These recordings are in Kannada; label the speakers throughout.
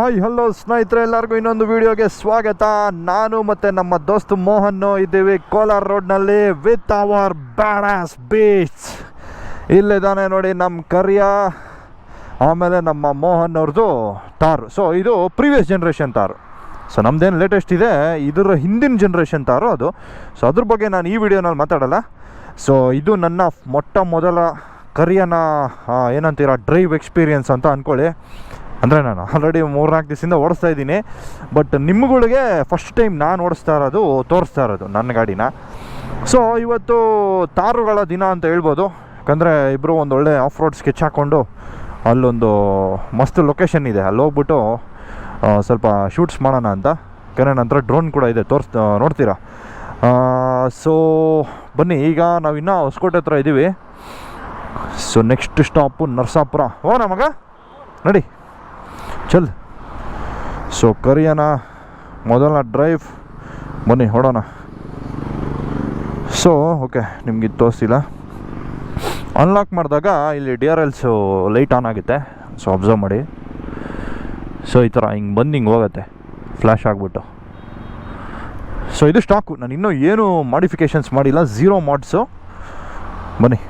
Speaker 1: ಹಾಯ್, ಹಲೋ ಸ್ನೇಹಿತರೆ, ಎಲ್ಲರಿಗೂ ಇನ್ನೊಂದು ವಿಡಿಯೋಗೆ ಸ್ವಾಗತ. ನಾನು ಮತ್ತು ನಮ್ಮ ದೋಸ್ತ್ ಮೋಹನ್ ಇದ್ದೀವಿ ಕೋಲಾರ ರೋಡ್ನಲ್ಲಿ ವಿತ್ ಅವರ್ ಬ್ಯಾಡಾಸ್ ಬೀಚ್ ಇಲ್ಲಿದ್ದಾನೆ ನೋಡಿ ನಮ್ಮ ಕರಿಯ, ಆಮೇಲೆ ನಮ್ಮ ಮೋಹನ್ ಅವ್ರದ್ದು ತಾರು ಸೊ ಇದು ಪ್ರೀವಿಯಸ್ ಜನ್ರೇಷನ್ ತಾರು ಸೊ ನಮ್ದೇನು ಲೇಟೆಸ್ಟ್ ಇದೆ, ಇದರ ಹಿಂದಿನ ಜನ್ರೇಷನ್ ತಾರು ಅದು. ಸೊ ಅದ್ರ ಬಗ್ಗೆ ನಾನು ಈ ವಿಡಿಯೋನಲ್ಲಿ ಮಾತಾಡಲ್ಲ. ಸೊ ಇದು ನನ್ನ ಮೊಟ್ಟ ಮೊದಲ ಕರಿಯನ ಏನಂತೀರ ಡ್ರೈವ್ ಎಕ್ಸ್ಪೀರಿಯನ್ಸ್ ಅಂತ ಅಂದ್ಕೊಳ್ಳಿ ಅಂದರೆ ನಾನು ಆಲ್ರೆಡಿ ಮೂರ್ನಾಲ್ಕು ದಿವಸದಿಂದ ಓಡಿಸ್ತಾ ಇದ್ದೀನಿ. ಬಟ್ ನಿಮ್ಗಳಿಗೆ ಫಸ್ಟ್ ಟೈಮ್ ನಾನು ಓಡಿಸ್ತಾ ಇರೋದು, ತೋರಿಸ್ತಾ ಇರೋದು ನನ್ನ ಗಾಡಿನ. ಸೊ ಇವತ್ತು ತಾರುಗಳ ದಿನ ಅಂತ ಹೇಳ್ಬೋದು. ಯಾಕಂದರೆ ಇಬ್ಬರು ಒಂದು ಒಳ್ಳೆ ಆಫ್ ರೋಡ್ ಸ್ಕೆಚ್ ಹಾಕ್ಕೊಂಡು ಅಲ್ಲೊಂದು ಮಸ್ತ್ ಲೊಕೇಶನ್ ಇದೆ. ಅಲ್ಲಿ ಹೋಗ್ಬಿಟ್ಟು ಸ್ವಲ್ಪ ಶೂಟ್ಸ್ ಮಾಡೋಣ ಅಂತ. ಯಾಕಂದರೆ ನಂತರ ಡ್ರೋನ್ ಕೂಡ ಇದೆ. ತೋರಿಸ್ ನೋಡ್ತೀರಾ? ಸೊ ಬನ್ನಿ, ಈಗ ನಾವು ಇನ್ನೂ ಹೊಸಕೋಟೆ ಹತ್ರ ಇದ್ದೀವಿ ಸೊ ನೆಕ್ಸ್ಟ್ ಸ್ಟಾಪು ನರಸಾಪುರ. ಓ ನಮಗ ನಡಿ. ಚಲ್. ಸೊ ಕರಿಯೋಣ, ಮೊದಲ ಡ್ರೈವ್ ಬನ್ನಿ, ಹೊಡೋಣ. ಸೊ ಓಕೆ ನಿಮ್ಗೆ ತೋರಿಸಿಲ್ಲ. ಅನ್ಲಾಕ್ ಮಾಡಿದಾಗ ಇಲ್ಲಿ D R Ls light on ಆಗುತ್ತೆ. ಸೊ ಅಬ್ಸರ್ವ್ ಮಾಡಿ. ಸೊ ಈ ಥರ ಹಿಂಗೆ ಬಂದು ಹಿಂಗೆ ಹೋಗುತ್ತೆ. ಫ್ಲ್ಯಾಶ್ ಆಗಿಬಿಟ್ಟು. ಸೊ ಇದು ಸ್ಟಾಕು ನಾನು ಇನ್ನೂ ಏನು ಮಾಡಿಫಿಕೇಷನ್ಸ್ ಮಾಡಿಲ್ಲ. ಝೀರೋ ಮಾಡ್ಸು ಬನ್ನಿ.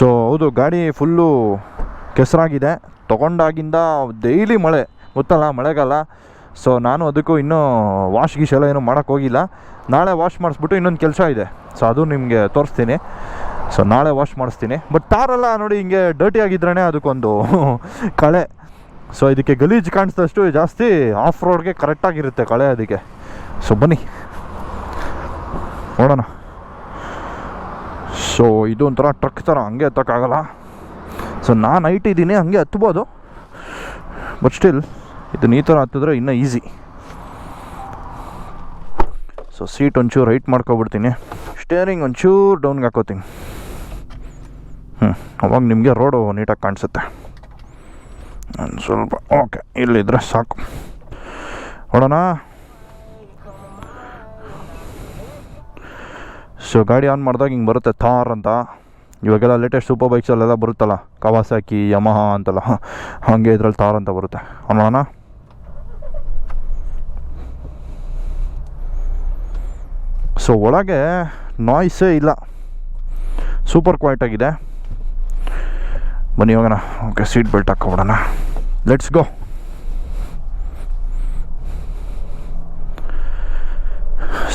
Speaker 1: ಸೊ ಹೌದು, ಗಾಡಿ ಫುಲ್ಲು ಕೆಸರಾಗಿದೆ. ತೊಗೊಂಡಾಗಿಂದ ಡೈಲಿ ಮಳೆ, ಗೊತ್ತಲ್ಲ ಮಳೆಗಾಲ. ಸೊ ನಾನು ಅದಕ್ಕೂ ಇನ್ನೂ ವಾಶ್ ಗೀಶ್ ಎಲ್ಲ ಏನೂ ಮಾಡೋಕ್ಕೆ ಹೋಗಿಲ್ಲ. ನಾಳೆ ವಾಶ್ ಮಾಡಿಸ್ಬಿಟ್ಟು ಇನ್ನೊಂದು ಕೆಲಸ ಇದೆ. ಸೊ ಅದು ನಿಮಗೆ ತೋರಿಸ್ತೀನಿ. ಸೊ ನಾಳೆ ವಾಶ್ ಮಾಡಿಸ್ತೀನಿ. ಬಟ್ ತಾರೆಲ್ಲ ನೋಡಿ ಹಿಂಗೆ ಡರ್ಟಿ ಆಗಿದ್ರೇ ಅದಕ್ಕೊಂದು ಕಳೆ. ಸೊ ಇದಕ್ಕೆ ಗಲೀಜು ಕಾಣಿಸಿದಷ್ಟು ಜಾಸ್ತಿ ಆಫ್ ರೋಡ್ಗೆ ಕರೆಕ್ಟಾಗಿರುತ್ತೆ ಕಳೆ ಅದಕ್ಕೆ. ಸೊ ಬನ್ನಿ. ನೋಡೋಣ. ಸೊ ಇದು ಒಂಥರ ಟ್ರಕ್ ಥರ, ಹಂಗೆ ಹತ್ತಕ್ಕಾಗಲ್ಲ ಸೊ ನಾನು ನೈಟ್ ಇದ್ದೀನಿ, ಹಾಗೆ ಹತ್ಬೋದು. ಬಟ್ ಸ್ಟಿಲ್ ಇದನ್ನ ಈ ಥರ ಹತ್ತಿದ್ರೆ ಇನ್ನೂ ಈಸಿ ಸೊ ಸೀಟ್ ಒಂಚೂರು ರೈಟ್ ಮಾಡ್ಕೊಬಿಡ್ತೀನಿ. ಸ್ಟೇರಿಂಗ್ ಒಂಚೂರು ಡೌನ್ಗೆ ಹಾಕೋತೀನಿ. ಹ್ಞೂ ಅವಾಗ ನಿಮಗೆ ರೋಡು ನೀಟಾಗಿ ಕಾಣಿಸುತ್ತೆ. ಒಂದು ಸ್ವಲ್ಪ ಓಕೆ ಇಲ್ಲಿದ್ರೆ ಸಾಕು. ನೋಡೋಣ. ಸೊ ಗಾಡಿ ಆನ್ ಮಾಡಿದಾಗ ಹಿಂಗೆ ಬರುತ್ತೆ ಥಾರ್ ಅಂತ. ಇವಾಗೆಲ್ಲ ಲೇಟೆಸ್ಟ್ ಸೂಪರ್ ಬೈಕ್ಸಲ್ಲೆಲ್ಲ ಬರುತ್ತಲ್ಲ ಕವಾಸಾಕಿ ಯಮಹ ಅಂತಲ್ಲ. ಹಾಗೆ ಇದ್ರಲ್ಲಿ ತಾರ್ ಅಂತ ಬರುತ್ತೆ. ನೋಡೋಣ ಸೊ ಒಳಗೆ ನಾಯ್ಸೇ ಇಲ್ಲ. ಸೂಪರ್ ಕ್ವಾಯ್ಟ್ ಆಗಿದೆ. ಬನ್ನಿ ಹೋಗೋಣ. ಓಕೆ ಸೀಟ್ ಬೆಲ್ಟ್ ಹಾಕೋಬಿಡೋಣ ಲೆಟ್ಸ್ ಗೋ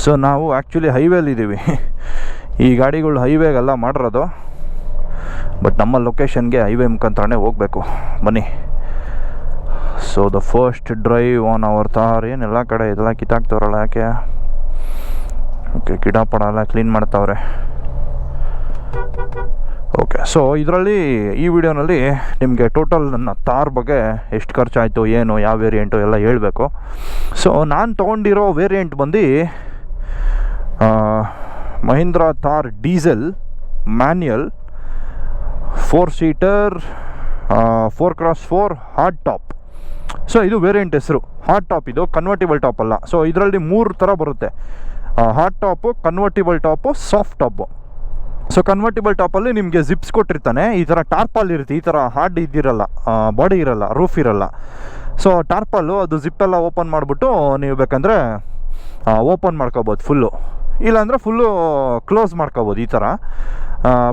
Speaker 1: ಸೊ ನಾವು ಆ್ಯಕ್ಚುಲಿ ಹೈವೇಲಿದ್ದೀವಿ ಈ ಗಾಡಿಗಳು ಹೈವೇಗೆಲ್ಲ ಮಾಡಿರೋದು. ಬಟ್ ನಮ್ಮ ಲೊಕೇಶನ್ಗೆ ಹೈವೇ ಮುಖಾಂತರನೇ ಹೋಗಬೇಕು. ಬನ್ನಿ. So the first drive on our Thar ಏನೆಲ್ಲ ಕಡೆ ಇದೆಲ್ಲ ಕಿತ್ತಾಕ್ತವ್ರಲ್ಲ ಯಾಕೆ? ಓಕೆ ಗಿಡ ಪಡ ಎಲ್ಲ ಕ್ಲೀನ್ ಮಾಡ್ತಾವ್ರೆ. ಓಕೆ ಸೊ ಇದರಲ್ಲಿ ಈ ವಿಡಿಯೋನಲ್ಲಿ ನಿಮಗೆ ಟೋಟಲ್ ನನ್ನ ತಾರ್ ಬಗ್ಗೆ ಎಷ್ಟು ಖರ್ಚಾಯಿತು, ಏನು, ಯಾವ ವೇರಿಯೆಂಟು ಎಲ್ಲ ಹೇಳಬೇಕು. ಸೊ ನಾನು ತೊಗೊಂಡಿರೋ ವೇರಿಯಂಟ್ ಬಂದು Mahindra Thar diesel manual four seater four cross four hard top so ಇದು ವೇರಿಯಂಟ್ ಹೆಸರು. ಹಾರ್ಡ್ ಟಾಪ್ ಇದು ಕನ್ವರ್ಟಿಬಲ್ ಟಾಪ್ ಅಲ್ಲ. ಸೊ ಇದರಲ್ಲಿ ಮೂರು ಥರ ಬರುತ್ತೆ. Hard top convertible top soft top so convertible ಟಾಪಲ್ಲಿ ನಿಮಗೆ ಜಿಪ್ಸ್ ಕೊಟ್ಟಿರ್ತಾನೆ. ಈ ಥರ ಟಾರ್ಪಲ್ ಇರುತ್ತೆ. ಈ ಥರ ಹಾರ್ಡ್ ಇದಿರಲ್ಲ. ಬಾಡಿ ಇರಲ್ಲ. ರೂಫ್ ಇರಲ್ಲ. ಸೊ ಟಾರ್ಪಲ್ಲು ಅದು ಜಿಪ್ಪೆಲ್ಲ ಓಪನ್ ಮಾಡಿಬಿಟ್ಟು ನೀವು ಬೇಕಂದರೆ ಓಪನ್ ಮಾಡ್ಕೋಬೋದು ಫುಲ್ಲು ಇಲ್ಲಾಂದರೆ ಫುಲ್ಲು ಕ್ಲೋಸ್ ಮಾಡ್ಕೋಬೋದು ಈ ಥರ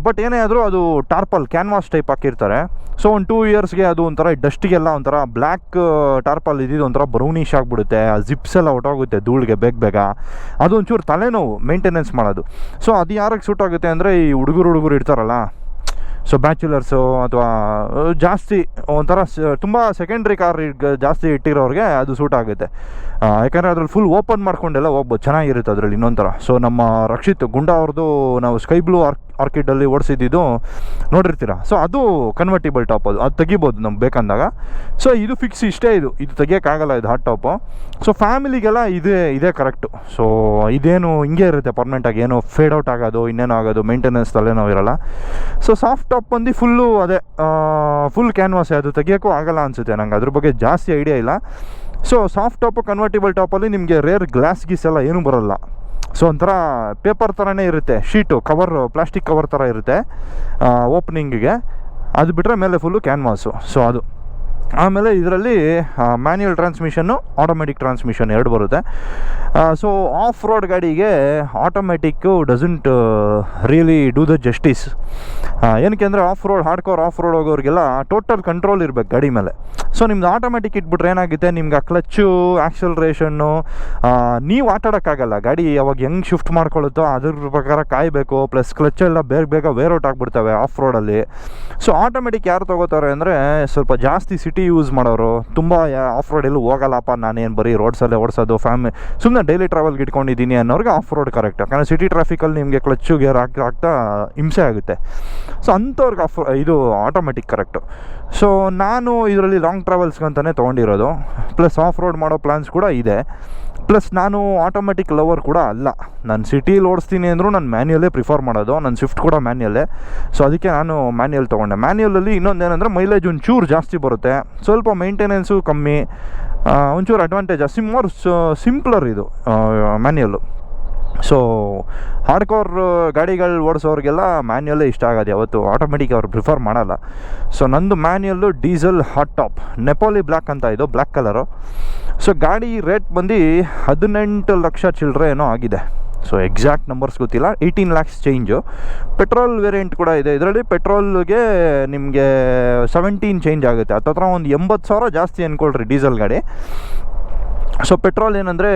Speaker 1: ಬಟ್ ಏನೇ ಆದರೂ ಅದು ಟಾರ್ಪಲ್ ಕ್ಯಾನ್ವಾಸ್ ಟೈಪ್ ಹಾಕಿರ್ತಾರೆ. ಸೊ ಒಂದು ಟೂ ಇಯರ್ಸ್ಗೆ ಅದು ಒಂಥರ ಡಸ್ಟಿಗೆಲ್ಲ ಒಂಥರ ಬ್ಲ್ಯಾಕ್ ಟಾರ್ಪಲ್ ಇದ್ದಿದ್ದು ಒಂಥರ ಬ್ರೌನಿಶ್ ಆಗಿಬಿಡುತ್ತೆ. ಆ ಜಿಪ್ಸ್ ಎಲ್ಲ ಹೊಟ್ಟೋಗುತ್ತೆ ಧೂಳಿಗೆ ಬೇಗ ಬೇಗ. ಅದು ಒಂಚೂರು ತಲೆನೋವು ಮೇಂಟೆನೆನ್ಸ್ ಮಾಡೋದು. ಸೊ ಅದು ಯಾರಿಗೆ ಸೂಟ್ ಆಗುತ್ತೆ ಅಂದರೆ ಈ ಹುಡುಗರು ಹುಡುಗರು ಇರ್ತಾರಲ್ಲ ಸೊ ಬ್ಯಾಚುಲರ್ಸು ಅಥವಾ ಜಾಸ್ತಿ ಒಂಥರ ತುಂಬ ಸೆಕೆಂಡ್ರಿ ಕಾರ್ ಜಾಸ್ತಿ ಇಟ್ಟಿರೋರಿಗೆ ಅದು ಸೂಟ್ ಆಗುತ್ತೆ. ಯಾಕಂದರೆ ಅದ್ರಲ್ಲಿ ಫುಲ್ ಓಪನ್ ಮಾಡ್ಕೊಂಡೆಲ್ಲ ಹೋಗ್ಬೋದು. ಚೆನ್ನಾಗಿರುತ್ತೆ ಅದರಲ್ಲಿ ಇನ್ನೊಂಥರ ಸೊ ನಮ್ಮ ರಕ್ಷಿತ್ ಗುಂಡ ಅವ್ರದ್ದು ನಾವು ಸ್ಕೈ ಬ್ಲೂ ಆರ್ ಆರ್ಕಿಡಲ್ಲಿ ಓಡಿಸಿದ್ದು ನೋಡಿರ್ತೀರ? ಸೊ ಅದು ಕನ್ವರ್ಟಿಬಲ್ ಟಾಪ್ ಅದು. ಅದು ತೆಗಿಬೋದು ನಮ್ಗೆ ಬೇಕಂದಾಗ. ಸೊ ಇದು ಫಿಕ್ಸ್ ಇಷ್ಟೇ ಇದು. ಇದು ತೆಗಿಯೋಕ್ಕಾಗಲ್ಲ, ಇದು ಹಾಟ್ ಟಾಪು ಸೊ ಫ್ಯಾಮಿಲಿಗೆಲ್ಲ ಇದೇ ಇದೇ ಕರೆಕ್ಟು ಸೊ ಇದೇನು ಹಿಂಗೆ ಇರುತ್ತೆ? ಪರ್ಮನೆಂಟಾಗಿ ಏನೋ ಫೇಡ್ ಔಟ್ ಆಗೋದು, ಇನ್ನೇನೋ ಆಗೋದು? ಮೇಂಟೆನೆನ್ಸ್ ತಲೆನೋ ಇರಲ್ಲ. ಸೊ ಸಾಫ್ಟ್ ಟಾಪ್ ಬಂದು ಫುಲ್ಲು ಅದೇ ಫುಲ್ ಕ್ಯಾನ್ವಾಸ್ ಅದು ತೆಗಿಯೋಕ್ಕೂ ಆಗಲ್ಲ ಅನಿಸುತ್ತೆ ನಂಗೆ. ಅದ್ರ ಬಗ್ಗೆ ಜಾಸ್ತಿ ಐಡಿಯಾ ಇಲ್ಲ. ಸೊ ಸಾಫ್ಟ್ ಟಾಪು ಕನ್ವರ್ಟಿಬಲ್ ಟಾಪಲ್ಲಿ ನಿಮಗೆ ರೇರ್ ಗ್ಲಾಸ್ ಗೀಸ್ ಎಲ್ಲ ಏನೂ ಬರೋಲ್ಲ. ಸೊ ಒಂಥರ ಪೇಪರ್ ಥರನೇ ಇರುತ್ತೆ. ಶೀಟು ಕವರ್ ಪ್ಲಾಸ್ಟಿಕ್ ಕವರ್ ಥರ ಇರುತ್ತೆ. ಓಪನಿಂಗಿಗೆ ಅದು ಬಿಟ್ಟರೆ ಮೇಲೆ ಫುಲ್ಲು ಕ್ಯಾನ್ವಾಸು ಸೊ ಅದು. ಆಮೇಲೆ ಇದರಲ್ಲಿ ಮ್ಯಾನ್ಯುಯಲ್ ಟ್ರಾನ್ಸ್ಮಿಷನ್ನು ಆಟೋಮೆಟಿಕ್ ಟ್ರಾನ್ಸ್ಮಿಷನ್ ಎರಡು ಬರುತ್ತೆ. ಸೊ ಆಫ್ ರೋಡ್ ಗಾಡಿಗೆ automatic doesn't really do the justice ಏನಕ್ಕೆ ಅಂದರೆ off road hard off road ಹೋಗೋರಿಗೆಲ್ಲ total control ಇರಬೇಕು ಗಾಡಿ ಮೇಲೆ. ಸೊ ನಿಮ್ದು ಆಟೋಮೆಟಿಕ್ ಇಟ್ಬಿಟ್ರೆ ಏನಾಗುತ್ತೆ? ನಿಮ್ಗೆ ಆ ಕ್ಲಚ್ಚು ಆಕ್ಸಲ್ರೇಷನ್ನು ನೀವು ಆಟಾಡೋಕ್ಕಾಗಲ್ಲ ಗಾಡಿ ಯಾವಾಗ ಹೆಂಗೆ ಶಿಫ್ಟ್ ಮಾಡ್ಕೊಳ್ಳುತ್ತೋ ಅದ್ರ ಪ್ರಕಾರ ಕಾಯಬೇಕು. ಪ್ಲಸ್ ಕ್ಲಚ್ ಎಲ್ಲ ಬೇಗ ಬೇಗ ವೇರ್ ಔಟ್ ಆಗಿಬಿಡ್ತವೆ ಆಫ್ ರೋಡಲ್ಲಿ ಸೊ ಆಟೋಮೆಟಿಕ್ ಯಾರು ತೊಗೋತಾರೆ ಅಂದರೆ ಸ್ವಲ್ಪ ಜಾಸ್ತಿ ಸಿಟಿ ಯೂಸ್ ಮಾಡೋರು. ತುಂಬ ಆಫ್ ರೋಡ್ ಎಲ್ಲೂ ಹೋಗಲ್ಲಪ್ಪ. ನಾನೇನು ಬರೀ ರೋಡ್ಸಲ್ಲೇ ಓಡಿಸೋದು ಫ್ಯಾಮಿ ಸುಮ್ಮನೆ ಡೈಲಿ ಟ್ರಾವೆಲ್ಗೆ ಇಟ್ಕೊಂಡಿದ್ದೀನಿ ಅನ್ನೋರಿಗೆ ಆಫ್ ರೋಡ್ ಕರೆಕ್ಟ್ ಯಾಕಂದರೆ ಸಿಟಿ ಟ್ರಾಫಿಕಲ್ಲಿ ನಿಮಗೆ ಕ್ಲಚ್ಚು ಗೇರ್ ಹಾಕಿ ಹಾಕ್ತಾ ಹಿಂಸೆ ಆಗುತ್ತೆ. ಸೊ ಅಂಥವ್ರಿಗೆ ಆಫ್ ಇದು ಆಟೋಮೆಟಿಕ್ ಕರೆಕ್ಟು ಸೊ ನಾನು ಇದರಲ್ಲಿ ಲಾಂಗ್ ಟ್ರಾವೆಲ್ಸ್ಗಂತಲೇ ತೊಗೊಂಡಿರೋದು. ಪ್ಲಸ್ ಆಫ್ ರೋಡ್ ಮಾಡೋ ಪ್ಲ್ಯಾನ್ಸ್ ಕೂಡ ಇದೆ. ಪ್ಲಸ್ ನಾನು ಆಟೋಮೆಟಿಕ್ ಲವರ್ ಕೂಡ ಅಲ್ಲ. ನಾನು ಸಿಟೀಲಿ ಓಡಿಸ್ತೀನಿ ಅಂದರೂ ನಾನು ಮ್ಯಾನ್ಯಲ್ಲೇ ಪ್ರಿಫರ್ ಮಾಡೋದು. ನನ್ನ ಸ್ವಿಫ್ಟ್ ಕೂಡ ಮ್ಯಾನ್ಯಲ್ಲೇ ಸೊ ಅದಕ್ಕೆ ನಾನು ಮ್ಯಾನ್ಯಲ್ ತೊಗೊಂಡೆ. ಮ್ಯಾನ್ಯಲಲ್ಲಿ ಇನ್ನೊಂದು ಏನಂದರೆ ಮೈಲೇಜ್ ಒಂಚೂರು ಜಾಸ್ತಿ ಬರುತ್ತೆ. ಸ್ವಲ್ಪ ಮೈಂಟೆನೆನ್ಸು ಕಮ್ಮಿ ಒಂಚೂರು ಅಡ್ವಾಂಟೇಜ್ ಸಿಮ್ ಸಿಂಪ್ಲರ್ ಇದು ಮ್ಯಾನ್ಯಲ್ಲು ಸೊ ಹಾರ್ಡ್ಕೋರ್ ಗಾಡಿಗಳು ಓಡಿಸೋರಿಗೆಲ್ಲ ಮ್ಯಾನ್ಯಲ್ಲೇ ಇಷ್ಟ ಆಗೋದು. ಯಾವತ್ತು ಆಟೋಮೆಟಿಕ್ ಅವ್ರು ಪ್ರಿಫರ್ ಮಾಡಲ್ಲ. ಸೊ ನಂದು manual diesel hard top Napoli black ಅಂತ ಇದು ಬ್ಲ್ಯಾಕ್ ಕಲರು ಸೊ ಗಾಡಿ ರೇಟ್ ಬಂದು ಹದಿನೆಂಟು ಲಕ್ಷ ಚಿಲ್ಲರೆ ಏನೋ ಆಗಿದೆ. ಸೊ ಎಕ್ಸಾಕ್ಟ್ ನಂಬರ್ಸ್ ಗೊತ್ತಿಲ್ಲ. Eighteen lakhs change petrol variant ಕೂಡ ಇದೆ. ಇದರಲ್ಲಿ ಪೆಟ್ರೋಲ್ಗೆ ನಿಮಗೆ ಸೆವೆಂಟೀನ್ ಚೇಂಜ್ ಆಗುತ್ತೆ. ಹತ್ತತ್ರ ಒಂದು ಎಂಬತ್ತು ಸಾವಿರ ಜಾಸ್ತಿ ಅಂದ್ಕೊಳ್ರಿ ಡೀಸೆಲ್ ಗಾಡಿ. ಸೊ ಪೆಟ್ರೋಲ್ ಏನಂದರೆ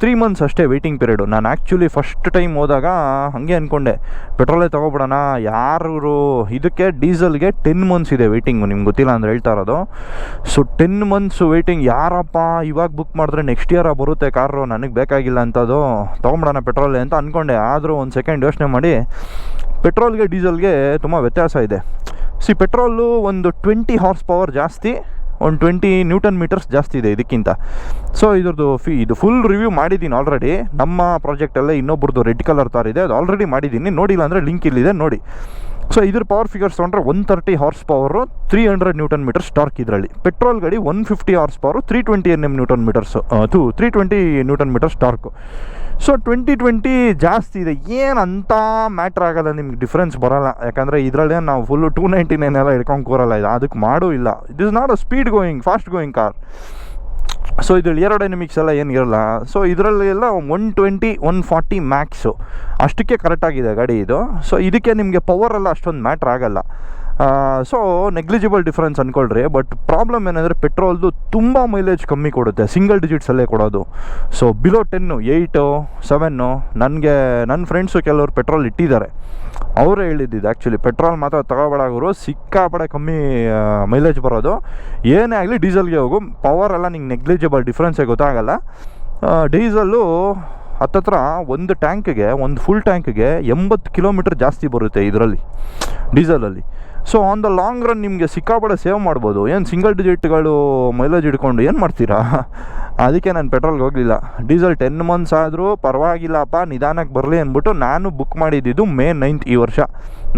Speaker 1: ತ್ರೀ ಮಂತ್ಸ್ ಅಷ್ಟೇ ವೆಯ್ಟಿಂಗ್ ಪೀರಿಯಡು ನಾನು ಆ್ಯಕ್ಚುಲಿ ಫಸ್ಟ್ ಟೈಮ್ ಹೋದಾಗ ಹಾಗೆ ಅಂದ್ಕೊಂಡೆ ಪೆಟ್ರೋಲೇ ತೊಗೊಬಿಡೋಣ. ಯಾರು ಇದಕ್ಕೆ ಡೀಸೆಲ್ಗೆ ಟೆನ್ ಮಂತ್ಸ್ ಇದೆ ವೆಯ್ಟಿಂಗು ನಿಮ್ಗೆ ಗೊತ್ತಿಲ್ಲ ಅಂದರೆ ಹೇಳ್ತಾ ಇರೋದು. ಸೊ ಟೆನ್ ಮಂತ್ಸ್ ವೆಯ್ಟಿಂಗ್ ಯಾರಪ್ಪ ಇವಾಗ ಬುಕ್ ಮಾಡಿದ್ರೆ ನೆಕ್ಸ್ಟ್ ಇಯರ ಬರುತ್ತೆ ಕಾರು, ನನಗೆ ಬೇಕಾಗಿಲ್ಲ ಅಂತದು. ತೊಗೊಂಬಿಡೋಣ ಪೆಟ್ರೋಲೇ ಅಂತ ಅಂದ್ಕೊಂಡೆ ಆದರೂ ಒಂದು ಸೆಕೆಂಡ್ ಯೋಚನೆ ಮಾಡಿ ಪೆಟ್ರೋಲ್ಗೆ ಡೀಸೆಲ್ಗೆ ತುಂಬ ವ್ಯತ್ಯಾಸ ಇದೆ. ಸಿ ಪೆಟ್ರೋಲು ಒಂದು ಟ್ವೆಂಟಿ ಹಾರ್ಸ್ ಪವರ್ ಜಾಸ್ತಿ. ಒಂದು ಟ್ವೆಂಟಿ ನ್ಯೂಟನ್ ಮೀಟರ್ಸ್ ಜಾಸ್ತಿ ಇದೆ ಇದಕ್ಕಿಂತ. ಸೊ ಇದ್ರದ್ದು ಫೀ ಇದು ಫುಲ್ ರಿವ್ಯೂ ಮಾಡಿದ್ದೀನಿ ಆಲ್ರೆಡಿ ನಮ್ಮ ಪ್ರಾಜೆಕ್ಟಲ್ಲೇ ಇನ್ನೊಬ್ರದ್ದು ರೆಡ್ ಕಲರ್ ತಾರಿದೆ ಅದು ಆಲ್ರೆಡಿ ಮಾಡಿದ್ದೀನಿ ನೋಡಿಲ್ಲ ಅಂದರೆ ಲಿಂಕ್ ಇಲ್ಲಿದೆ, ನೋಡಿ. ಸೊ ಇದ್ರ ಪವರ್ ಫಿಗರ್ಸ್ ತೊಗೊಂಡ್ರೆ one thirty horsepower three hundred newton metres torque ಇದರಲ್ಲಿ. ಪೆಟ್ರೋಲ್ ಗಾಡಿ one fifty horsepower three twenty N M newton metres ಅದು three twenty newton metres torque so twenty twenty ಜಾಸ್ತಿ ಇದೆ. ಏನು ಅಂತ ಮ್ಯಾಟ್ರ್ ಆಗೋಲ್ಲ, ನಿಮ್ಗೆ ಡಿಫ್ರೆನ್ಸ್ ಬರೋಲ್ಲ. ಯಾಕಂದರೆ ಇದರಲ್ಲೇ ನಾವು ಫುಲ್ಲು ಟೂ ನೈಂಟಿ ನೈನ್ ಎಲ್ಲ ಹಿಡ್ಕೊಂಡು ಕೂರಲ್ಲ. ಇದು ಅದಕ್ಕೆ ಮಾಡೂ ಇಲ್ಲ it is not a speed going fast going car so ಇದ್ರಲ್ಲಿ ಏರೋಡೈನಮಿಕ್ಸ್ ಎಲ್ಲ ಏನು ಇರಲ್ಲ. ಸೊ ಇದರಲ್ಲಿ ಎಲ್ಲ one twenty one forty max ಅಷ್ಟಕ್ಕೆ ಕರೆಕ್ಟಾಗಿದೆ ಗಾಡಿ ಇದು. ಸೊ ಇದಕ್ಕೆ ನಿಮಗೆ ಪವರ್ ಎಲ್ಲ ಅಷ್ಟೊಂದು ಮ್ಯಾಟ್ರ್ ಆಗಲ್ಲ. ಸೊ ನೆಗ್ಲಿಜಿಬಲ್ ಡಿಫ್ರೆನ್ಸ್ ಅಂದ್ಕೊಳ್ರಿ ಬಟ್ ಪ್ರಾಬ್ಲಮ್ ಏನಂದರೆ ಪೆಟ್ರೋಲ್ದು ತುಂಬ ಮೈಲೇಜ್ ಕಮ್ಮಿ ಕೊಡುತ್ತೆ ಸಿಂಗಲ್ ಡಿಜಿಟ್ಸಲ್ಲೇ ಕೊಡೋದು. So below ten eight seven ನನಗೆ ನನ್ನ ಫ್ರೆಂಡ್ಸು ಕೆಲವರು ಪೆಟ್ರೋಲ್ ಇಟ್ಟಿದ್ದಾರೆ. ಅವರೇ ಹೇಳಿದ್ದಿದ್ದು ಆ್ಯಕ್ಚುಲಿ ಪೆಟ್ರೋಲ್ ಮಾತ್ರ ತಗೋಬೇಡಾಗೋರು ಸಿಕ್ಕಾಪಡೆ ಕಮ್ಮಿ ಮೈಲೇಜ್ ಬರೋದು. ಏನೇ ಆಗಲಿ ಡೀಸೆಲ್ಗೆ ಹೋಗು ಪವರ್ ಎಲ್ಲ ನಿಂಗೆ ನೆಗ್ಲಿಜಿಬಲ್ ಡಿಫ್ರೆನ್ಸೇ ಗೊತ್ತಾಗಲ್ಲ. ಡೀಸಲ್ಲು ಹತ್ತತ್ರ ಒಂದು ಟ್ಯಾಂಕಿಗೆ ಒಂದು ಫುಲ್ ಟ್ಯಾಂಕಿಗೆ ಎಂಬತ್ತು ಕಿಲೋಮೀಟ್ರ್ ಜಾಸ್ತಿ ಬರುತ್ತೆ ಇದರಲ್ಲಿ ಡೀಸೆಲಲ್ಲಿ so on the long run ನಿಮಗೆ ಸಿಕ್ಕಾಪಡೆ ಸೇವ್ ಮಾಡ್ಬೋದು. ಏನು ಸಿಂಗಲ್ ಡಿಜಿಟ್ಗಳು ಮೈಲೇಜ್ ಹಿಡ್ಕೊಂಡು ಏನು ಮಾಡ್ತೀರಾ? ಅದಕ್ಕೆ ನಾನು ಪೆಟ್ರೋಲ್ಗೆ ಹೋಗಲಿಲ್ಲ. ಡೀಸೆಲ್ ಟೆನ್ ಮಂತ್ಸ್ ಆದರೂ ಪರವಾಗಿಲ್ಲಪ್ಪ, ನಿಧಾನಕ್ಕೆ ಬರಲಿ ಅಂದ್ಬಿಟ್ಟು ನಾನು ಬುಕ್ ಮಾಡಿದ್ದಿದ್ದು ಮೇ ನೈನ್ತ್ ಈ ವರ್ಷ.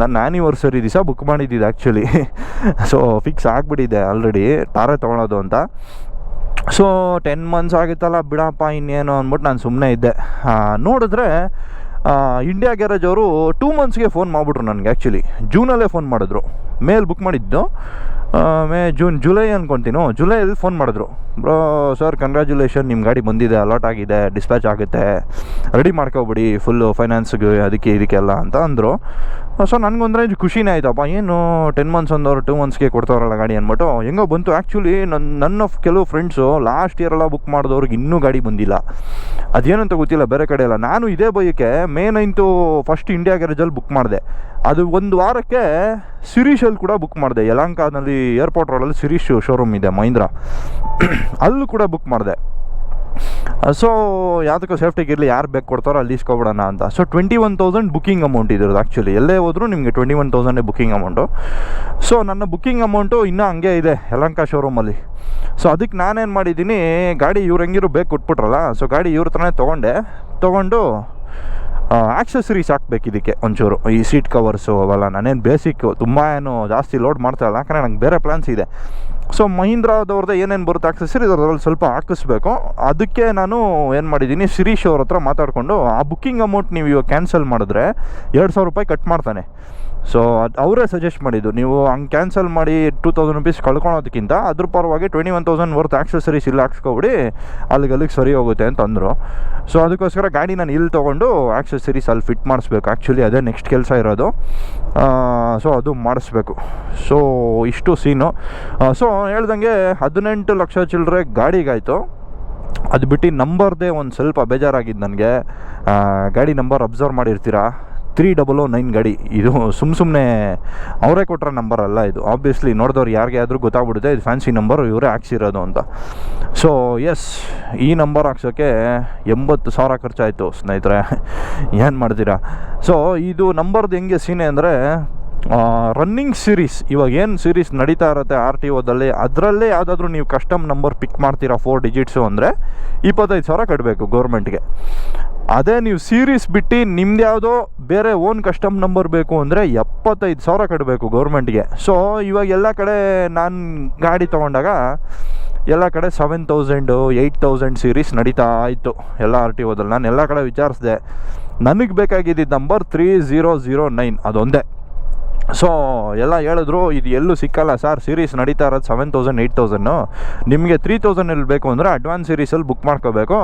Speaker 1: ನನ್ನ ಆ್ಯನಿವರ್ಸರಿ ದಿವಸ ಬುಕ್ ಮಾಡಿದ್ದಿದ್ದು ಆ್ಯಕ್ಚುಲಿ ಸೊ ಫಿಕ್ಸ್ ಆಗಿಬಿಟ್ಟಿದೆ ಆಲ್ರೆಡಿ ಟಾರೆ ತೊಗೊಳೋದು ಅಂತ. ಸೊ ಟೆನ್ ಮಂತ್ಸ್ ಆಗಿತ್ತಲ್ಲ ಬಿಡಪ್ಪ ಇನ್ನೇನು ಅಂದ್ಬಿಟ್ಟು ನಾನು ಸುಮ್ಮನೆ ಇದ್ದೆ. ನೋಡಿದ್ರೆ ಇಂಡಿಯಾ ಗ್ಯಾರೇಜ್ ಅವರು ಟೂ ಮಂತ್ಸ್ಗೆ ಫೋನ್ ಮಾಡಿಬಿಟ್ರು ನನಗೆ ಆ್ಯಕ್ಚುಲಿ ಜೂನಲ್ಲೇ ಫೋನ್ ಮಾಡಿದ್ರು. ಮೇಲ್ ಬುಕ್ ಮಾಡಿದ್ದು. ಮೇ ಜೂನ್ ಜುಲೈ ಅಂದ್ಕೊತೀನೋ ಜುಲೈಯಲ್ಲಿ ಫೋನ್ ಮಾಡಿದ್ರು. ಬ್ರೋ ಸರ್ ಕಂಗ್ರ್ಯಾಚುಲೇಷನ್ ನಿಮ್ಮ ಗಾಡಿ ಬಂದಿದೆ ಅಲಾಟ್ ಆಗಿದೆ ಡಿಸ್ಪ್ಯಾಚ್ ಆಗುತ್ತೆ. ರೆಡಿ ಮಾಡ್ಕೊಬಿಡಿ ಫುಲ್ಲು ಫೈನಾನ್ಸ್ಗೆ ಅದಕ್ಕೆ ಇದಕ್ಕೆಲ್ಲ ಅಂತ ಅಂದರು. ಸೊ ನನಗೊಂದ್ರೆ ಖುಷಿನೇ ಆಯ್ತಪ್ಪ. ಏನು ಟೆನ್ ಮಂತ್ಸ್ ಒಂದವ್ರು ಟೂ ಮಂತ್ಸ್ಗೆ ಕೊಡ್ತಾರಲ್ಲ ಗಾಡಿ ಅಂದ್ಬಿಟ್ಟು ಹೆಂಗೋ ಬಂತು. ಆ್ಯಕ್ಚುಲಿ ನನ್ನ ನನ್ನ ಕೆಲವು ಫ್ರೆಂಡ್ಸು ಲಾಸ್ಟ್ ಇಯರೆಲ್ಲ ಬುಕ್ ಮಾಡಿದವ್ರಿಗೆ ಇನ್ನೂ ಗಾಡಿ ಬಂದಿಲ್ಲ. ಅದೇನಂತ ಗೊತ್ತಿಲ್ಲ, ಬೇರೆ ಕಡೆ ಎಲ್ಲ. ನಾನು ಇದೇ ಬೈಕೆ ಮೇ ನೈನ್ತು ಫಸ್ಟ್ ಇಂಡಿಯಾ ಗ್ಯಾರೇಜಲ್ಲಿ ಬುಕ್ ಮಾಡಿದೆ. ಅದು ಒಂದು ವಾರಕ್ಕೆ ಸಿರೀಶಲ್ಲಿ ಕೂಡ ಬುಕ್ ಮಾಡಿದೆ. ಯಲಂಕಾದಲ್ಲಿ ಏರ್ಪೋರ್ಟ್ ರೋಡಲ್ಲಿ ಸಿರೀಶ್ ಶೋರೂಮ್ ಇದೆ, ಮಹೀಂದ್ರ. ಅಲ್ಲೂ ಕೂಡ ಬುಕ್ ಮಾಡಿದೆ. ಸೊ ಯಾವುದಕ್ಕೂ ಸೇಫ್ಟಿಗೆ ಇರಲಿ, ಯಾರು ಬೇಕು ಕೊಡ್ತಾರೋ ಅಲ್ಲಿ ಇಸ್ಕೊಬಿಡೋಣ ಅಂತ. So twenty one thousand booking amount ಇದ್ರದ್ದು ಆ್ಯಕ್ಚುಲಿ ಎಲ್ಲೇ ಹೋದರೂ ನಿಮಗೆ ಟ್ವೆಂಟಿ ಒನ್ ತೌಸಂಡೇ ಬುಕ್ಕಿಂಗ್ ಅಮೌಂಟು ಸೊ ನನ್ನ ಬುಕ್ಕಿಂಗ್ ಅಮೌಂಟು ಇನ್ನೂ ಹಂಗೆ ಇದೆ, ಯಲಂಕ ಶೋರೂಮಲ್ಲಿ ಸೊ ಅದಕ್ಕೆ ನಾನೇನು ಮಾಡಿದ್ದೀನಿ, ಗಾಡಿ ಇವ್ರು ಹೆಂಗಿರು ಬೇಕು ಕೊಟ್ಬಿಟ್ರಲ್ಲ ಸೊ ಗಾಡಿ ಇವ್ರ ಹತ್ರನೇ ತೊಗೊಂಡೆ. ತೊಗೊಂಡು ಆ್ಯಕ್ಸಸರೀಸ್ ಹಾಕ್ಬೇಕು ಇದಕ್ಕೆ ಒಂಚೂರು. ಈ ಸೀಟ್ ಕವರ್ಸು ಅವೆಲ್ಲ, ನಾನೇನು ಬೇಸಿಕ್ಕು ತುಂಬ ಏನು ಜಾಸ್ತಿ ಲೋಡ್ ಮಾಡ್ತಾಯಿಲ್ಲ ಯಾಕಂದರೆ ನಂಗೆ ಬೇರೆ ಪ್ಲ್ಯಾನ್ಸ್ ಇದೆ. ಸೊ ಮಹೀಂದ್ರಾದವ್ರದ್ದು ಏನೇನು ಬರುತ್ತೆ? ಆಕ್ಸಸರಿ ಅದ್ರಲ್ಲಿ ಸ್ವಲ್ಪ ಹಾಕಿಸ್ಬೇಕು. ಅದಕ್ಕೆ ನಾನು ಏನು ಮಾಡಿದ್ದೀನಿ, ಶಿರೀಶ್ ಅವ್ರ ಹತ್ರ ಮಾತಾಡಿಕೊಂಡು, ಆ ಬುಕ್ಕಿಂಗ್ ಅಮೌಂಟ್ ನೀವು ಇವಾಗ ಕ್ಯಾನ್ಸಲ್ ಮಾಡಿದ್ರೆ ಎರಡು ಸಾವಿರ ರೂಪಾಯಿ ಕಟ್ ಮಾಡ್ತಾನೆ. ಸೊ ಅದು ಅವರೇ ಸಜೆಸ್ಟ್ ಮಾಡಿದ್ದು. ನೀವು ಹಂಗೆ ಕ್ಯಾನ್ಸಲ್ ಮಾಡಿ ಟೂ ತೌಸಂಡ್ ರುಪೀಸ್ ಕಳ್ಕೊಳೋದಕ್ಕಿಂತ ಅದ್ರ ಪರವಾಗಿ twenty one thousand worth accessories ಇಲ್ಲಿ ಹಾಕ್ಸ್ಕೊಬಿಡಿ ಅಲ್ಲಿಗೆ ಅಲ್ಲಿಗೆ ಸರಿ ಹೋಗುತ್ತೆ ಅಂತ ಅಂದರು ಸೊ ಅದಕ್ಕೋಸ್ಕರ ಗಾಡಿ ನಾನು ಇಲ್ಲಿ ತೊಗೊಂಡು ಆಕ್ಸೆಸರೀಸ್ ಅಲ್ಲಿ ಫಿಟ್ ಮಾಡಿಸ್ಬೇಕು. ಆ್ಯಕ್ಚುಲಿ ಅದೇ ನೆಕ್ಸ್ಟ್ ಕೆಲಸ ಇರೋದು. ಸೊ ಅದು ಮಾಡಿಸ್ಬೇಕು. ಸೊ ಇಷ್ಟು ಸೀನು ಸೊ ಹೇಳ್ದಂಗೆ ಹದಿನೆಂಟು ಲಕ್ಷ ಚಿಲ್ಲರೆ ಗಾಡಿಗಾಯಿತು. ಅದು ಬಿಟ್ಟು ನಂಬರ್ದೇ ಒಂದು ಸ್ವಲ್ಪ ಬೇಜಾರಾಗಿದ್ದು ನನಗೆ. ಗಾಡಿ ನಂಬರ್ ಅಬ್ಸರ್ವ್ ಮಾಡಿರ್ತೀರಾ? ತ್ರೀ ಡಬಲ್ ನೈನ್ ಗಾಡಿ. ಇದು ಸುಮ್ಮ ಸುಮ್ಮನೆ ಅವರೇ ಕೊಟ್ಟರೆ ನಂಬರ್ ಅಲ್ಲ ಇದು. ಆಬ್ವಿಯಸ್ಲಿ ನೋಡಿದವ್ರು ಯಾರಿಗೆ ಆದರೂ ಗೊತ್ತಾಗ್ಬಿಡುತ್ತೆ, ಇದು ಫ್ಯಾನ್ಸಿ ನಂಬರು ಇವರೇ ಹಾಕ್ಸಿರೋದು ಅಂತ. ಸೊ ಎಸ್ ಈ ನಂಬರ್ ಹಾಕ್ಸೋಕ್ಕೆ ಎಂಬತ್ತು ಸಾವಿರ ಖರ್ಚಾಯಿತು ಸ್ನೇಹಿತರೆ. ಏನು ಮಾಡ್ತೀರಾ? ಸೊ ಇದು ನಂಬರ್ದು ಹೆಂಗೆ ಸೀನೆ ಅಂದರೆ ರನ್ನಿಂಗ್ ಸೀರೀಸ್ ಇವಾಗ ಏನು ಸೀರೀಸ್ ನಡೀತಾ ಇರುತ್ತೆ ಆರ್ ಟಿ ಓದಲ್ಲಿ ಅದರಲ್ಲೇ ಯಾವುದಾದ್ರೂ ನೀವು ಕಸ್ಟಮ್ ನಂಬರ್ ಪಿಕ್ ಮಾಡ್ತೀರಾ ಫೋರ್ ಡಿಜಿಟ್ಸು ಅಂದರೆ, ಇಪ್ಪತ್ತೈದು ಸಾವಿರ ಕಟ್ಟಬೇಕು ಗೌರ್ಮೆಂಟ್ಗೆ ಅದೇ ನೀವು ಸೀರೀಸ್ ಬಿಟ್ಟು ನಿಮ್ದು ಯಾವುದೋ ಬೇರೆ ಓನ್ ಕಸ್ಟಮ್ ನಂಬರ್ ಬೇಕು ಅಂದರೆ ಎಪ್ಪತ್ತೈದು ಸಾವಿರ ಕಟ್ಟಬೇಕು ಗೌರ್ಮೆಂಟ್ಗೆ ಸೊ ಇವಾಗ ಎಲ್ಲ ಕಡೆ ನಾನು ಗಾಡಿ ತೊಗೊಂಡಾಗ ಎಲ್ಲ ಕಡೆ seven thousand eight thousand series ನಡೀತಾ ಇತ್ತು ಎಲ್ಲ ಆರ್ ಟಿ ಓದಲ್ಲಿ ನಾನು ಎಲ್ಲ ಕಡೆ ವಿಚಾರಿಸಿದೆ. ನನಗೆ ಬೇಕಾಗಿದ್ದಿದ್ದು number three zero zero nine ಅದೊಂದೇ. ಸೊ ಎಲ್ಲ ಹೇಳಿದ್ರು, ಇದು ಎಲ್ಲೂ ಸಿಕ್ಕಲ್ಲ ಸರ್ ಸೀರೀಸ್ ನಡೀತಾ ಇರೋದು ಸೆವೆನ್ ತೌಸಂಡ್ ಏಯ್ಟ್ ತೌಸಂಡು ನಿಮಗೆ ತ್ರೀ ತೌಸಂಡಲ್ಲಿ ಬೇಕು ಅಂದರೆ ಅಡ್ವಾನ್ಸ್ ಸೀರೀಸಲ್ಲಿ ಬುಕ್ ಮಾಡ್ಕೋಬೇಕು.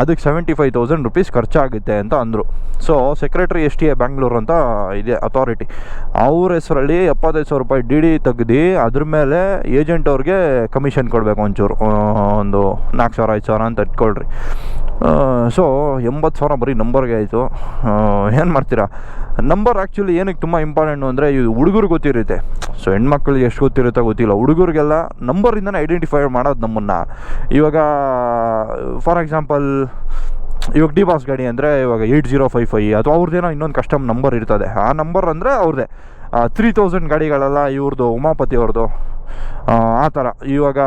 Speaker 1: ಅದಕ್ಕೆ ಸೆವೆಂಟಿ ಫೈವ್ ತೌಸಂಡ್ ರುಪೀಸ್ ಖರ್ಚಾಗುತ್ತೆ ಅಂತ ಅಂದರು. So secretary S T A Bangalore ಅಂತ ಇದೆ ಅಥಾರಿಟಿ ಅವ್ರ ಹೆಸರಲ್ಲಿ ಎಪ್ಪತ್ತೈದು ಸಾವಿರ ರೂಪಾಯಿ ಡಿ ಡಿ ತೆಗ್ದು ಅದ್ರ ಮೇಲೆ ಏಜೆಂಟ್ ಅವ್ರಿಗೆ ಕಮಿಷನ್ ಕೊಡಬೇಕು ಒಂಚೂರು. ಒಂದು ನಾಲ್ಕು ಸಾವಿರ, ಐದು ಸಾವಿರ ಅಂತ ಇಟ್ಕೊಳ್ರಿ. ಸೊ ಎಂಬತ್ತು ಸಾವಿರ ಬರೀ ನಂಬರ್ಗೆ ಆಯಿತು. ಏನು ಮಾಡ್ತೀರಾ? ನಂಬರ್ ಆ್ಯಕ್ಚುಲಿ ಏನಕ್ಕೆ ತುಂಬ ಇಂಪಾರ್ಟೆಂಟು ಅಂದರೆ ಇದು ಹುಡುಗರು ಗೊತ್ತಿರುತ್ತೆ. ಸೊ ಹೆಣ್ಮಕ್ಳಿಗೆ ಎಷ್ಟು ಗೊತ್ತಿರುತ್ತೋ ಗೊತ್ತಿಲ್ಲ. ಹುಡುಗರಿಗೆಲ್ಲ ನಂಬರಿಂದನೇ ಐಡೆಂಟಿಫೈ ಮಾಡೋದು ನಮ್ಮನ್ನು. ಇವಾಗ ಫಾರ್ ಎಕ್ಸಾಂಪಲ್ ಇವಾಗ ಡಿ ಬಾಸ್ ಗಾಡಿ ಅಂದರೆ ಇವಾಗ ಏಯ್ಟ್ ಜೀರೋ ಫೈವ್ ಫೈ ಅಥವಾ ಅವ್ರದ್ದೇನೋ ಇನ್ನೊಂದು ಕಸ್ಟಮ್ ನಂಬರ್ ಇರ್ತದೆ. ಆ ನಂಬರ್ ಅಂದರೆ ಅವ್ರದ್ದೇ. ತ್ರೀ ತೌಸಂಡ್ ಗಾಡಿಗಳೆಲ್ಲ ಇವ್ರದ್ದು ಉಮಾಪತಿ ಅವ್ರದ್ದು. ಆ ಥರ. ಇವಾಗ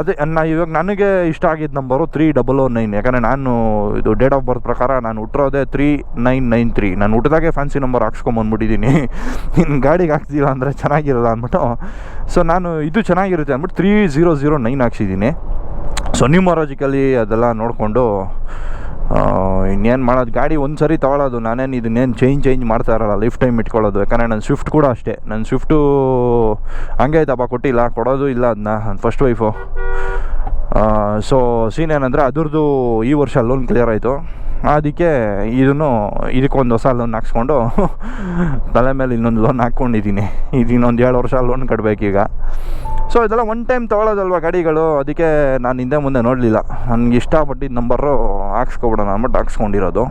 Speaker 1: ಅದೇ, ನಾ ಇವಾಗ ನನಗೆ ಇಷ್ಟ ಆಗಿದ್ದ number three double O nine ಯಾಕಂದರೆ ನಾನು ಇದು ಡೇಟ್ ಆಫ್ ಬರ್ತ್ ಪ್ರಕಾರ ನಾನು ಹುಟ್ಟಿರೋದೇ ತ್ರೀ ನೈನ್ ನೈನ್ ತ್ರೀ ನಾನು ಹುಟ್ಟಿದಾಗೆ ಫ್ಯಾನ್ಸಿ ನಂಬರ್ ಹಾಕ್ಸ್ಕೊಂಬಂದ್ಬಿಟ್ಟಿದ್ದೀನಿ ಇನ್ನು ಗಾಡಿಗೆ ಹಾಕ್ತಿಲ್ಲ ಅಂದರೆ ಚೆನ್ನಾಗಿರಲ್ಲ ಅಂದ್ಬಿಟ್ಟು. ಸೊ ನಾನು ಇದು ಚೆನ್ನಾಗಿರುತ್ತೆ ಅಂದ್ಬಿಟ್ಟು ತ್ರೀ ಝೀರೋ ಝೀರೋ ನೈನ್ ಹಾಕ್ಸಿದ್ದೀನಿ. ಸೊ ನ್ಯೂಮರಾಜಿಕಲಿ ಅದೆಲ್ಲ ನೋಡಿಕೊಂಡು ಇನ್ನೇನು ಮಾಡೋದು? ಗಾಡಿ ಒಂದು ಸರಿ ತಗೊಳ್ಳೋದು ನಾನೇನು ಇದನ್ನೇನು ಚೇಂಜ್ ಚೇಂಜ್ ಮಾಡ್ತಾ ಇರಲ್ಲ. ಲೈಫ್ ಟೈಮ್ ಇಟ್ಕೊಳ್ಳೋದು. ಯಾಕಂದರೆ ನನ್ನ ಸ್ವಿಫ್ಟ್ ಕೂಡ ಅಷ್ಟೇ. ನನ್ನ ಸ್ವಿಫ್ಟು ಹಂಗೆ ಆಯ್ತಪ್ಪ, ಕೊಟ್ಟಿಲ್ಲ. ಕೊಡೋದು ಇಲ್ಲ ಅದನ್ನ ನನ್ನ ಫಸ್ಟ್ ವೈಫು ಸೊ ಸೀನ್ ಏನಂದರೆ ಅದ್ರದ್ದು ಈ ವರ್ಷ ಲೋನ್ ಕ್ಲಿಯರ್ ಆಯಿತು. ಅದಕ್ಕೆ ಇದನ್ನು, ಇದಕ್ಕೊಂದು ಹೊಸ ಲೋನ್ ಹಾಕ್ಸ್ಕೊಂಡು ತಲೆ ಮೇಲೆ ಇನ್ನೊಂದು ಲೋನ್ ಹಾಕ್ಕೊಂಡಿದ್ದೀನಿ. ಇದು ಇನ್ನೊಂದು ಏಳು ವರ್ಷ ಲೋನ್ ಕಟ್ಟಬೇಕೀಗ ಸೊ ಇದೆಲ್ಲ ಒನ್ ಟೈಮ್ ತೊಗೊಳೋದಲ್ವ ಗಾಡಿಗಳು? ಅದಕ್ಕೆ ನಾನು ಹಿಂದೆ ಮುಂದೆ ನೋಡಲಿಲ್ಲ. ನನಗೆ ಇಷ್ಟಪಟ್ಟಿದ್ದ ನಂಬರು ಹಾಕ್ಸ್ಕೊಬಿಡೋಣ ಅಂದ್ಬಿಟ್ಟು ಹಾಕ್ಸ್ಕೊಂಡಿರೋದು.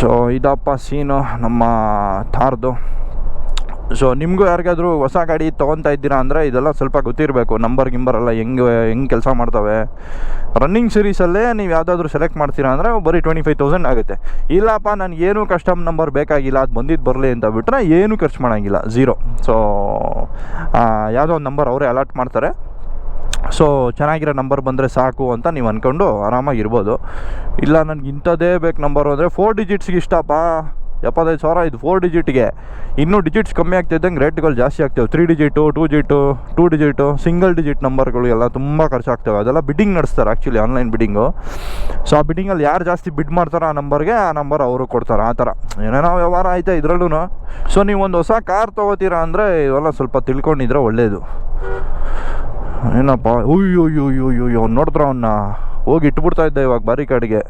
Speaker 1: ಸೊ ಇದಪ್ಪ ಸೀನು ನಮ್ಮ ಥಾರ್ದು ಸೊ ನಿಮಗೂ ಯಾರಿಗಾದ್ರೂ ಹೊಸ ಗಾಡಿ ತೊಗೊತಾ ಇದ್ದೀರಾ ಅಂದರೆ ಇದೆಲ್ಲ ಸ್ವಲ್ಪ ಗೊತ್ತಿರಬೇಕು. ನಂಬರ್ ಗಿಂಬರ್ ಎಲ್ಲ ಹೆಂಗೆ ಹೆಂಗೆ ಕೆಲಸ ಮಾಡ್ತವೆ. ರನ್ನಿಂಗ್ ಸೀರೀಸಲ್ಲೇ ನೀವು ಯಾವುದಾದ್ರೂ ಸೆಲೆಕ್ಟ್ ಮಾಡ್ತೀರಾ ಅಂದರೆ ಬರೀ ಟ್ವೆಂಟಿ ಫೈವ್ ತೌಸಂಡ್ ಆಗುತ್ತೆ. ಇಲ್ಲಪ್ಪ, ನನಗೆ ಏನೂ ಕಸ್ಟಮ್ ನಂಬರ್ ಬೇಕಾಗಿಲ್ಲ, ಅದು ಬಂದಿದ್ದು ಬರಲಿ ಅಂತ ಬಿಟ್ಟರೆ ಏನೂ ಖರ್ಚು ಮಾಡೋಂಗಿಲ್ಲ. ಝೀರೋ ಸೊ ಯಾವುದೋ ಒಂದು ನಂಬರ್ ಅವರೇ ಅಲಾಟ್ ಮಾಡ್ತಾರೆ. ಸೊ ಚೆನ್ನಾಗಿರೋ ನಂಬರ್ ಬಂದರೆ ಸಾಕು ಅಂತ ನೀವು ಅಂದ್ಕೊಂಡು ಆರಾಮಾಗಿರ್ಬೋದು. ಇಲ್ಲ, ನನಗೆ ಇಂಥದ್ದೇ ಬೇಕು ನಂಬರು ಅಂದರೆ ಫೋರ್ ಡಿಜಿಟ್ಸ್ಗೆ ಇಷ್ಟಪ್ಪ. ಎಪ್ಪತ್ತೈದು ಸಾವಿರ, ಇದು ಫೋರ್ ಡಿಜಿಟ್ಗೆ ಇನ್ನೂ ಡಿಜಿಟ್ಸ್ ಕಮ್ಮಿ ಆಗ್ತಿದ್ದಂಗೆ ರೇಟ್ಗಳು ಜಾಸ್ತಿ ಆಗ್ತವೆ. Three digit two digit two digit single digit ನಂಬರ್ಗಳು ಎಲ್ಲ ತುಂಬ ಖರ್ಚಾಗ್ತವೆ ಅದೆಲ್ಲ ಬಿಡ್ಡಿಂಗ್ ನಡೆಸ್ತಾರೆ ಆ್ಯಕ್ಚುಲಿ ಆನ್ಲೈನ್ ಬಿಡ್ಡಿಂಗು ಸೊ ಆ ಬಿಡ್ಡಿಂಗಲ್ಲಿ ಯಾರು ಜಾಸ್ತಿ ಬಿಡ್ ಮಾಡ್ತಾರೋ ಆ ನಂಬರ್ಗೆ ಆ ನಂಬರ್ ಅವರು ಕೊಡ್ತಾರೆ. ಆ ಥರ. ಏನೇನೋ ವ್ಯವಹಾರ ಐತೆ ಇದರಲ್ಲೂ ಸೊ ನೀವು ಒಂದು ಹೊಸ ಕಾರ್ ತೊಗೋತೀರಾ ಅಂದರೆ ಇವೆಲ್ಲ ಸ್ವಲ್ಪ ತಿಳ್ಕೊಂಡಿದ್ರೆ ಒಳ್ಳೆಯದು ಏನಪ್ಪ? ಅಯ್ಯೋ ಅಯ್ಯೋ ಅಯ್ಯೋ ಅಯ್ಯೋ ಅವ್ನು ನೋಡಿದ್ರ ಅವನ್ನ ಹೋಗಿ ಇಟ್ಬಿಡ್ತಾ ಇದ್ದೆ ಇವಾಗ ಬಾರಿಕಾಡ್ಗೆ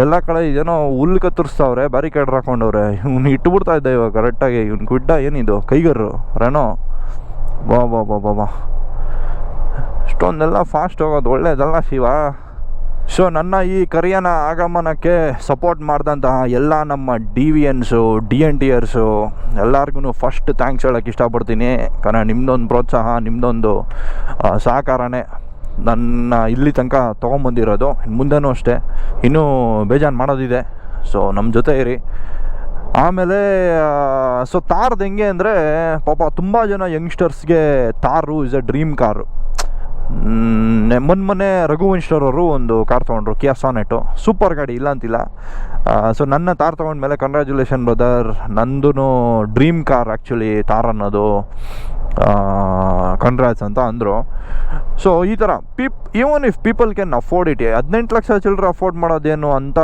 Speaker 1: ಎಲ್ಲ ಕಡೆ ಇದೇನೋ ಹುಲ್ಲು ಕತ್ತರಿಸ್ತಾವ್ರೆ ಬ್ಯಾರಿಕೇಡ್ ಹಾಕೊಂಡವ್ರೆ. ಇವ್ನು ಇಟ್ಬಿಡ್ತಾ ಇದ್ದ ಇವಾಗ ಕರೆಕ್ಟಾಗಿ ಇವ್ನು ಗುಡ್ಡ ಏನಿದು? Kiger Renault. ಬಾ ಬಾ ಬಾ ಬಾ ಬಾ ಇಷ್ಟೊಂದೆಲ್ಲ ಫಾಸ್ಟ್ ಹೋಗೋದು ಒಳ್ಳೇದಲ್ಲ ಶಿವ? ಸೊ ನನ್ನ ಈ ಕರಿಯನ ಆಗಮನಕ್ಕೆ ಸಪೋರ್ಟ್ ಮಾಡಿದಂತಹ ಎಲ್ಲ ನಮ್ಮ D V Ns D N T ers ಎಲ್ಲರಿಗೂ ಫಸ್ಟ್ ಥ್ಯಾಂಕ್ಸ್ ಹೇಳೋಕ್ಕೆ ಇಷ್ಟಪಡ್ತೀನಿ. ಕಾರಣ ನಿಮ್ಮದೊಂದು ಪ್ರೋತ್ಸಾಹ ನಿಮ್ಮದೊಂದು ಸಹಕಾರನೇ. ನನ್ನ ಇಲ್ಲಿ ತನಕ ತೊಗೊಂಬಂದಿರೋದು. ಮುಂದೆನೂ ಅಷ್ಟೇ. ಇನ್ನೂ ಬೇಜಾನು ಮಾಡೋದಿದೆ. ಸೊ ನಮ್ಮ ಜೊತೆ ಇರಿ. ಆಮೇಲೆ ಸೊ ತಾರ್ದು ಹೆಂಗೆ ಅಂದರೆ, ಪಾಪ ತುಂಬ ಜನ ಯಂಗ್ಸ್ಟರ್ಸ್ಗೆ Thar is a dream car ಮೊನ್ನೆ ಮೊನ್ನೆ ರಘುವಂಶರ್ ಅವರು ಒಂದು ಕಾರ್ ತೊಗೊಂಡ್ರು ಕಿಯಾ ಸಾನೆಟು ಸೂಪರ್ ಗಾಡಿ, ಇಲ್ಲ ಅಂತಿಲ್ಲ. ಸೊ ನನ್ನ ತಾರ್ ತೊಗೊಂಡ್ಮೇಲೆ ಕಂಗ್ರ್ಯಾಚುಲೇಷನ್ ಬ್ರದರ್ ನಂದು ಡ್ರೀಮ್ ಕಾರ್ ಆ್ಯಕ್ಚುಲಿ ತಾರ್ ಅನ್ನೋದು. ಕನ್ರಾಟ್ಸ್ ಅಂತ ಅಂದರು. ಸೊ ಈ ಥರ peep even if people can afford it ಹದಿನೆಂಟು ಲಕ್ಷ ಚಿಲ್ಲರೆ ಅಫೋರ್ಡ್ ಮಾಡೋದೇನು ಅಂತ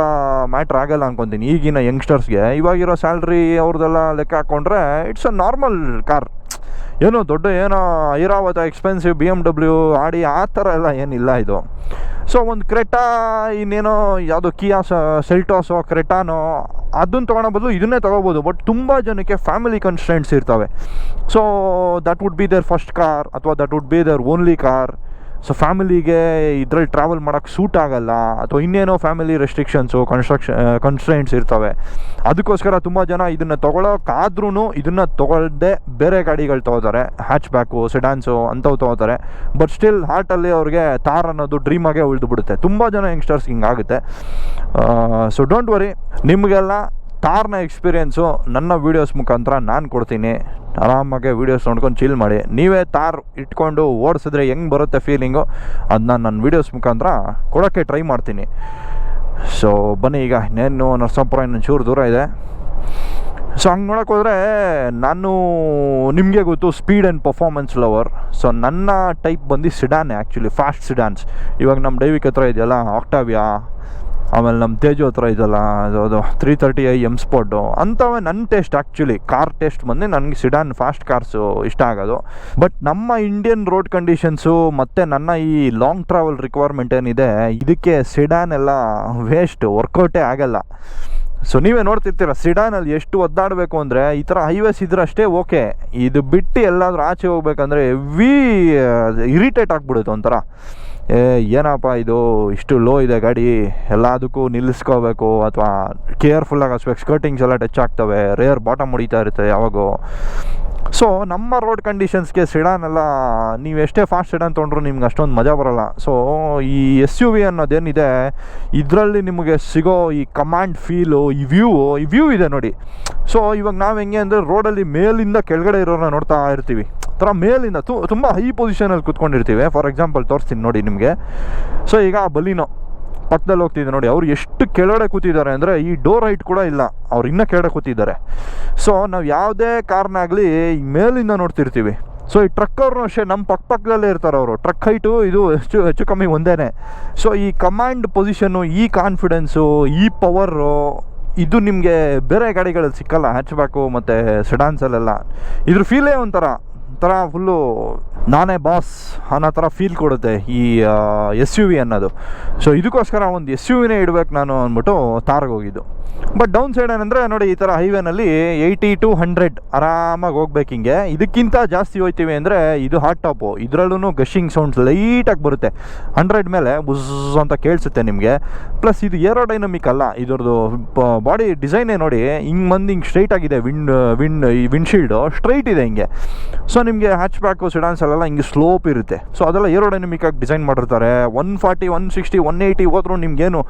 Speaker 1: ಮ್ಯಾಟ್ರ್ ಆಗಲ್ಲ ಅನ್ಕೊತೀನಿ ಈಗಿನ ಯಂಗ್ಸ್ಟರ್ಸ್ಗೆ ಇವಾಗಿರೋ ಸ್ಯಾಲ್ರಿ ಅವ್ರದ್ದೆಲ್ಲ ಲೆಕ್ಕ ಹಾಕ್ಕೊಂಡ್ರೆ ಇಟ್ಸ್ ಅ ನಾರ್ಮಲ್ ಕಾರ್ ಏನೋ ದೊಡ್ಡ ಏನೋ Airavata expensive B M W Audi ಆ ಥರ ಎಲ್ಲ ಏನಿಲ್ಲ ಇದು. ಸೊ ಒಂದು ಕ್ರೆಟಾ ಇನ್ನೇನೋ ಯಾವುದೋ ಕಿಯಾ ಸೆಲ್ಟೋಸೋ ಕ್ರೆಟಾನೋ ಅದನ್ನು ತೊಗೊಳೋ ಬದಲು ಇದನ್ನೇ ತೊಗೋಬೋದು ಬಟ್ ತುಂಬ ಜನಕ್ಕೆ ಫ್ಯಾಮಿಲಿ ಕನ್ಸ್ಟೆಂಟ್ಸ್ ಇರ್ತವೆ. So that would be their first car ಅಥವಾ that would be their only car so ಫ್ಯಾಮಿಲಿಗೆ ಇದ್ರಲ್ಲಿ ಟ್ರಾವೆಲ್ ಮಾಡೋಕ್ಕೆ ಸೂಟ್ ಆಗಲ್ಲ, ಅಥವಾ ಇನ್ನೇನೋ ಫ್ಯಾಮಿಲಿ ರೆಸ್ಟ್ರಿಕ್ಷನ್ಸು ಕನ್ಸ್ಟ್ರಕ್ಷನ್ ಕನ್ಸ್ಟ್ರೆಂಟ್ಸ್ ಇರ್ತವೆ. ಅದಕ್ಕೋಸ್ಕರ ತುಂಬ ಜನ ಇದನ್ನು ತೊಗೊಳೋಕ್ಕಾದ್ರೂ ಇದನ್ನು ತೊಗೊಳ್ದೆ ಬೇರೆ ಗಾಡಿಗಳು ತೊಗೋತಾರೆ. ಹ್ಯಾಚ್ ಬ್ಯಾಕು ಸೆಡಾನ್ಸು ಅಂಥವು ತೊಗೋತಾರೆ. ಬಟ್ ಸ್ಟಿಲ್ ಹಾರ್ಟಲ್ಲಿ ಅವ್ರಿಗೆ ತಾರ್ ಅನ್ನೋದು ಡ್ರೀಮಾಗೆ ಉಳಿದು ಬಿಡುತ್ತೆ ತುಂಬ ಜನ ಯಂಗ್ಸ್ಟರ್ಸ್ ಹಿಂಗಾಗುತ್ತೆ. ಸೊ ಡೋಂಟ್ ವರಿ ನಿಮಗೆಲ್ಲ ತಾರ್ನ ಎಕ್ಸ್ಪೀರಿಯೆನ್ಸು ನನ್ನ ವೀಡಿಯೋಸ್ ಮುಖಾಂತರ ನಾನು ಕೊಡ್ತೀನಿ. ಆರಾಮಾಗೆ ವೀಡಿಯೋಸ್ ನೋಡ್ಕೊಂಡು ಚಿಲ್ ಮಾಡಿ. ನೀವೇ ತಾರ್ ಇಟ್ಕೊಂಡು ಓಡಿಸಿದ್ರೆ ಹೆಂಗೆ ಬರುತ್ತೆ ಫೀಲಿಂಗು ಅದನ್ನ ನನ್ನ ವೀಡಿಯೋಸ್ ಮುಖಾಂತರ ಕೊಡೋಕ್ಕೆ ಟ್ರೈ ಮಾಡ್ತೀನಿ. ಸೊ ಬನ್ನಿ ಈಗ. ಇನ್ನೇನು ನರಸಾಪುರ ಇನ್ನೊಂದು ಚೂರು ದೂರ ಇದೆ. ಸೊ ಹಂಗೆ ನೋಡೋಕೆ ಹೋದರೆ ನಾನು ನಿಮಗೆ ಗೊತ್ತು speed and performance lover so ನನ್ನ ಟೈಪ್ ಬಂದು ಸಿಡಾನೆ ಆ್ಯಕ್ಚುಲಿ ಫಾಸ್ಟ್ ಸಿಡಾನ್ಸ್ ಇವಾಗ ನಮ್ಮ ಡೈವಿಕ್ ಹತ್ರ ಇದೆಯಲ್ಲ ಆಕ್ಟಾವಿಯಾ ಆಮೇಲೆ ನಮ್ಮ ತೇಜು ಹತ್ರ ಇದೆಲ್ಲ, ಅದು three thirty I am sport ಅಂಥವೇ ನನ್ನ ಟೇಸ್ಟ್ ಆ್ಯಕ್ಚುಲಿ ಕಾರ್ ಟೇಸ್ಟ್ ಬಂದು ನನಗೆ ಸಿಡಾನ್ ಫಾಸ್ಟ್ ಕಾರ್ಸು ಇಷ್ಟ ಆಗೋದು. ಬಟ್ ನಮ್ಮ ಇಂಡಿಯನ್ ರೋಡ್ ಕಂಡೀಷನ್ಸು ಮತ್ತು ನನ್ನ ಈ ಲಾಂಗ್ ಟ್ರಾವೆಲ್ ರಿಕ್ವೈರ್ಮೆಂಟ್ ಏನಿದೆ, ಇದಕ್ಕೆ ಸಿಡಾನ್ ಎಲ್ಲ ವೇಸ್ಟ್ ವರ್ಕೌಟೇ ಆಗಲ್ಲ. ಸೊ ನೀವೇ ನೋಡ್ತಿರ್ತೀರ ಸಿಡಾನಲ್ಲಿ ಎಷ್ಟು ಒದ್ದಾಡಬೇಕು ಅಂದರೆ ಈ ಥರ ಹೈವೇಸ್ ಇದ್ರೆ ಅಷ್ಟೇ ಓಕೆ ಇದು ಬಿಟ್ಟು ಎಲ್ಲಾದರೂ ಆಚೆ ಹೋಗ್ಬೇಕಂದ್ರೆ ಹೆವಿ ಇರಿಟೇಟ್ ಆಗಿಬಿಡುತ್ತೆ ಒಂಥರ. ಏನಪ್ಪ ಇದು? ಇಷ್ಟು ಲೋ ಇದೆ ಗಾಡಿ. ಎಲ್ಲದಕ್ಕೂ ನಿಲ್ಲಿಸ್ಕೋಬೇಕು ಅಥವಾ ಕೇರ್ಫುಲ್ಲಾಗಿ ಹಚ್ಬೇಕು. ಸ್ಕರ್ಟಿಂಗ್ಸ್ ಎಲ್ಲ ಟಚ್ ಆಗ್ತವೆ. ರೇರ್ ಬಾಟಮ್ ಹೊಡಿತಾ ಇರುತ್ತೆ ಯಾವಾಗೂ. ಸೊ ನಮ್ಮ ರೋಡ್ ಕಂಡೀಷನ್ಸ್ಗೆ ಸಿಡಾನ್ ಎಲ್ಲ, ನೀವು ಎಷ್ಟೇ ಫಾಸ್ಟ್ ಸಿಡಾನ್ ತೊಗೊಂಡ್ರು ನಿಮ್ಗೆ ಅಷ್ಟೊಂದು ಮಜಾ ಬರೋಲ್ಲ. ಸೊ ಈ ಎಸ್ ಯು ವಿ ಅನ್ನೋದೇನಿದೆ, ಇದರಲ್ಲಿ ನಿಮಗೆ ಸಿಗೋ ಈ ಕಮಾಂಡ್ ಫೀಲು ಈ ವ್ಯೂ ಈ ವ್ಯೂ ಇದೆ ನೋಡಿ. ಸೊ ಇವಾಗ ನಾವು ಹೆಂಗೆ ಅಂದರೆ ರೋಡಲ್ಲಿ ಮೇಲಿಂದ ಕೆಳಗಡೆ ಇರೋರನ್ನ ನೋಡ್ತಾ ಇರ್ತೀವಿ. ಥರ ಮೇಲಿಂದ ತು, ತುಂಬ ಹೈ ಪೊಸಿಷನಲ್ಲಿ ಕೂತ್ಕೊಂಡಿರ್ತೀವಿ. ಫಾರ್ ಎಕ್ಸಾಂಪಲ್ ತೋರಿಸ್ತೀನಿ ನೋಡಿ ನಿಮಗೆ. ಸೊ ಈಗ ಬಲಿನೋ ಪಕ್ಕದಲ್ಲಿ ಹೋಗ್ತಿದ್ದೆ ನೋಡಿ, ಅವ್ರು ಎಷ್ಟು ಕೆಳಗಡೆ ಕೂತಿದ್ದಾರೆ ಅಂದರೆ ಈ ಡೋರ್ ಹೈಟ್ ಕೂಡ ಇಲ್ಲ. ಅವ್ರು ಇನ್ನೂ ಕೆಳಗಡೆ ಕೂತಿದ್ದಾರೆ. ಸೊ ನಾವು ಯಾವುದೇ ಕಾರ್ನಾಗಲಿ ಮೇಲಿಂದ ನೋಡ್ತಿರ್ತೀವಿ. ಸೊ ಈ ಟ್ರಕ್ ಅವ್ರನ್ನೂ ಅಷ್ಟೇ ನಮ್ಮ ಪಕ್ಕ ಪಕ್ಕದಲ್ಲೇ ಇರ್ತಾರೆ ಅವರು. ಟ್ರಕ್ ಹೈಟು ಇದು ಹೆಚ್ಚು ಹೆಚ್ಚು ಕಮ್ಮಿ ಒಂದೇ ಸೊ ಈ ಕಮಾಂಡ್ ಪೊಸಿಷನ್ನು ಈ ಕಾನ್ಫಿಡೆನ್ಸು ಈ ಪವರು ಇದು ನಿಮಗೆ ಬೇರೆ ಗಾಡಿಗಳಲ್ಲಿ ಸಿಕ್ಕಲ್ಲ. ಹ್ಯಾಚ್ ಬ್ಯಾಕು ಮತ್ತು ಸೆಡಾನ್ಸಲ್ಲೆಲ್ಲ ಇದ್ರ ಫೀಲೇ ಒಂಥರ. ಒಂಥರ ಫುಲ್ಲು ನಾನೇ ಬಾಸ್ ಅನ್ನೋ ಥರ ಫೀಲ್ ಕೊಡುತ್ತೆ ಈ ಎಸ್ ಯು ವಿ ಅನ್ನೋದು. ಸೊ ಇದಕ್ಕೋಸ್ಕರ ಒಂದು ಎಸ್ ಯು ವಿನೇ ಇಡಬೇಕು ನಾನು ಅಂದ್ಬಿಟ್ಟು ತಾರ್ಗೆ ಹೋಗಿದ್ದು. ಬಟ್ ಡೌನ್ ಸೈಡ್ ಏನಂದರೆ ನೋಡಿ, ಈ ಥರ ಹೈವೇನಲ್ಲಿ ಏಯ್ಟಿ ಟು ಹಂಡ್ರೆಡ್ ಆರಾಮಾಗಿ ಹೋಗ್ಬೇಕು ಹಿಂಗೆ. ಇದಕ್ಕಿಂತ ಜಾಸ್ತಿ ಹೋಯ್ತೀವಿ ಅಂದರೆ ಇದು ಹಾಟ್ ಟಾಪು ಇದರಲ್ಲೂ ಗಶಿಂಗ್ ಸೌಂಡ್ಸ್ ಲೈಟಾಗಿ ಬರುತ್ತೆ. ಹಂಡ್ರೆಡ್ ಮೇಲೆ ಬುಸ್ ಅಂತ ಕೇಳಿಸುತ್ತೆ ನಿಮಗೆ. ಪ್ಲಸ್ ಇದು ಏರೋಡೈನಮಿಕ್ ಅಲ್ಲ, ಇದ್ರದ್ದು ಬಾಡಿ ಡಿಸೈನೇ ನೋಡಿ, ಹಿಂಗೆ ಮಂದಿ ಹಿಂಗೆ ಸ್ಟ್ರೈಟ್ ಆಗಿದೆ ವಿಂಡ್ ವಿಂಡ್ ಈ ವಿಂಡ್ಶೀಲ್ಡು ಸ್ಟ್ರೈಟ್ ಇದೆ ಹಿಂಗೆ. ಸೊ ನಿಮಗೆ ಹ್ಯಾಚ್ ಬ್ಯಾಕು ಸಿಡಾನ್ಸ್ ಅಲ್ಲೆಲ್ಲ ಹಿಂಗೆ ಸ್ಲೋಪ್ ಇರುತ್ತೆ. ಸೊ ಅದೆಲ್ಲ ಏರೋಡೈನಮಿಕ್ ಆಗಿ ಡಿಸೈನ್ ಮಾಡಿರ್ತಾರೆ. One forty one sixty one eighty ಹೋದ್ರೂ ನಿಮ್ಗೇನು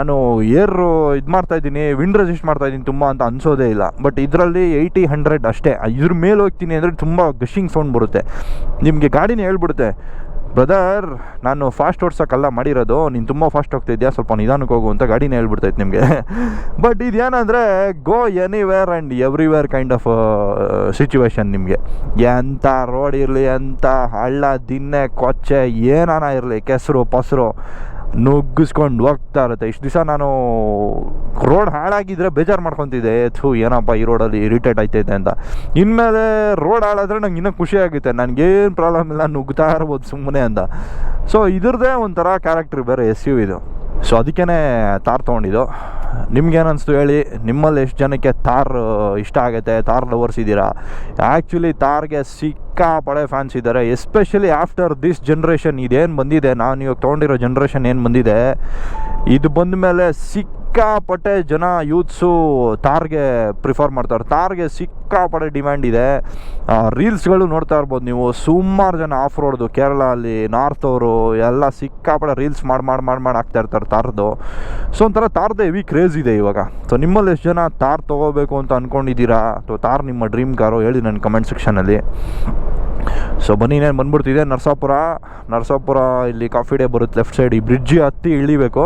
Speaker 1: ನಾನು ಏರ್ ಇದು ಮಾಡ್ತಾ ಇದ್ದೀನಿ ವಿಂಡ್ ರೆಸಿಸ್ಟ್ ಮಾಡ್ತಾ ಇದ್ದೀನಿ ತುಂಬ ಅಂತ ಅನ್ಸೋದೇ ಇಲ್ಲ. ಬಟ್ ಇದರಲ್ಲಿ ಏಯ್ಟಿ ಹಂಡ್ರೆಡ್ ಅಷ್ಟೇ. ಇದ್ರ ಮೇಲೆ ಹೋಗ್ತೀನಿ ಅಂದರೆ ತುಂಬ ಗಶಿಂಗ್ ಸೌಂಡ್ ಬರುತ್ತೆ. ನಿಮಗೆ ಗಾಡಿನೇ ಹೇಳ್ಬಿಡುತ್ತೆ ಬ್ರದರ್ ನಾನು ಫಾಸ್ಟ್ ಓಡ್ಸೋಕ್ಕಲ್ಲ ಮಾಡಿರೋದು, ನೀನು ತುಂಬ ಫಾಸ್ಟ್ ಹೋಗ್ತಿದ್ಯಾ? ಸ್ವಲ್ಪ ನಿಧಾನಕ್ಕೆ ಹೋಗು ಅಂತ ಗಾಡಿನೇ ಹೇಳ್ಬಿಡ್ತೈತೆ ನಿಮಗೆ. But ಇದೇನಂದರೆ go anywhere and everywhere kind of situation ನಿಮಗೆ. ಎಂಥ ರೋಡ್ ಇರಲಿ ಎಂಥ ಹಳ್ಳ ದಿನ್ನೆ ಕೊಚ್ಚೆ, ಏನಾನ ಇರಲಿ, ಕೆಸರು, ಪಸರು ನುಗ್ಗಿಸ್ಕೊಂಡು ಹೋಗ್ತಾ ಇರುತ್ತೆ. ಇಷ್ಟು ದಿವಸ ನಾನು ರೋಡ್ ಹಾಳಾಗಿದ್ರೆ ಬೇಜಾರು ಮಾಡ್ಕೊತಿದ್ದೆ. ಥೂ, ಏನಪ್ಪ ಈ ರೋಡಲ್ಲಿ ಇರಿಟೇಟ್ ಆಯ್ತೈತೆ ಅಂತ. ಇನ್ಮೇಲೆ ರೋಡ್ ಹಾಳಾದ್ರೆ ನಂಗೆ ಇನ್ನೂ ಖುಷಿ ಆಗುತ್ತೆ. ನನಗೇನು ಪ್ರಾಬ್ಲಮ್ ಇಲ್ಲ, ನುಗ್ತಾ ಇರ್ಬೋದು ಸುಮ್ಮನೆ ಅಂತ. ಸೊ ಇದ್ರದ್ದೇ ಒಂಥರ ಕ್ಯಾರೆಕ್ಟರ್ ಬೇರೆ ಎಸ್ ಯು ಇದು. ಸೊ ಅದಕ್ಕೇ ತಾರ್ ತೊಗೊಂಡಿದ್ದು. ನಿಮ್ಗೇನು ಅನಿಸ್ತು ಹೇಳಿ? ನಿಮ್ಮಲ್ಲಿ ಎಷ್ಟು ಜನಕ್ಕೆ ತಾರ್ ಇಷ್ಟ ಆಗುತ್ತೆ? ತಾರ್ ಲವರ್ಸ್ ಇದ್ದೀರಾ ಆ್ಯಕ್ಚುಲಿ ತಾರ್ಗೆ ಸಿಕ್ಕಾಪಡೆ ಫ್ಯಾನ್ಸ್ ಇದ್ದಾರೆ. ಎಸ್ಪೆಷಲಿ ಆಫ್ಟರ್ ದಿಸ್ ಜನ್ರೇಷನ್ ಇದೇನು ಬಂದಿದೆ? ನಾನು ಇವಾಗ ತೊಗೊಂಡಿರೋ ಜನ್ರೇಷನ್ ಏನು ಬಂದಿದೆ? ಇದು ಬಂದ ಮೇಲೆ ಸಿಕ್ಕಾಪಟ್ಟೆ ಜನ ಯೂತ್ಸು ತಾರ್ಗೆ ಪ್ರಿಫರ್ ಮಾಡ್ತಾರೆ. ತಾರ್ಗೆ ಸಿಕ್ಕಾಪಟ್ಟೆ ಡಿಮ್ಯಾಂಡ್ ಇದೆ. ರೀಲ್ಸ್ಗಳು ನೋಡ್ತಾ ಇರ್ಬೋದು ನೀವು. ಸುಮಾರು ಜನ ಆಫ್ ರೋಡ್ದು ಕೇರಳ ಅಲ್ಲಿ ನಾರ್ತ್ ಅವರು, ಎಲ್ಲ ಸಿಕ್ಕಾಪಟ್ಟೆ ರೀಲ್ಸ್ ಮಾಡಿ ಮಾಡಿ ಮಾಡಿ ಮಾಡಿ ಹಾಕ್ತಾ ಇರ್ತಾರೆ ತಾರ್ದು ಸೊ ಒಂಥರ ತಾರ್ದು ಹೆವಿ ಕ್ರೇಜ್ ಇದೆ ಇವಾಗ. ಸೊ ನಿಮ್ಮಲ್ಲಿ ಎಷ್ಟು ಜನ ತಾರ್ ತೊಗೋಬೇಕು ಅಂತ ಅಂದ್ಕೊಂಡಿದ್ದೀರಾ ಅಥವಾ ತಾರ್ ನಿಮ್ಮ ಡ್ರೀಮ್ ಕಾರು ಹೇಳಿ ನನ್ನ ಕಮೆಂಟ್ ಸೆಕ್ಷನಲ್ಲಿ ಸೊ ಬನ್ನಿ, ಇನ್ನೇನು ಬಂದ್ಬಿಡ್ತಿದೆ. ನರಸಾಪುರ ನರಸಾಪುರ ಇಲ್ಲಿ ಕಾಫಿ ಡೇ ಬರುತ್ತೆ ಲೆಫ್ಟ್ ಸೈಡ್ ಈ ಬ್ರಿಡ್ಜ್ ಹತ್ತಿ ಇಳಿಬೇಕು.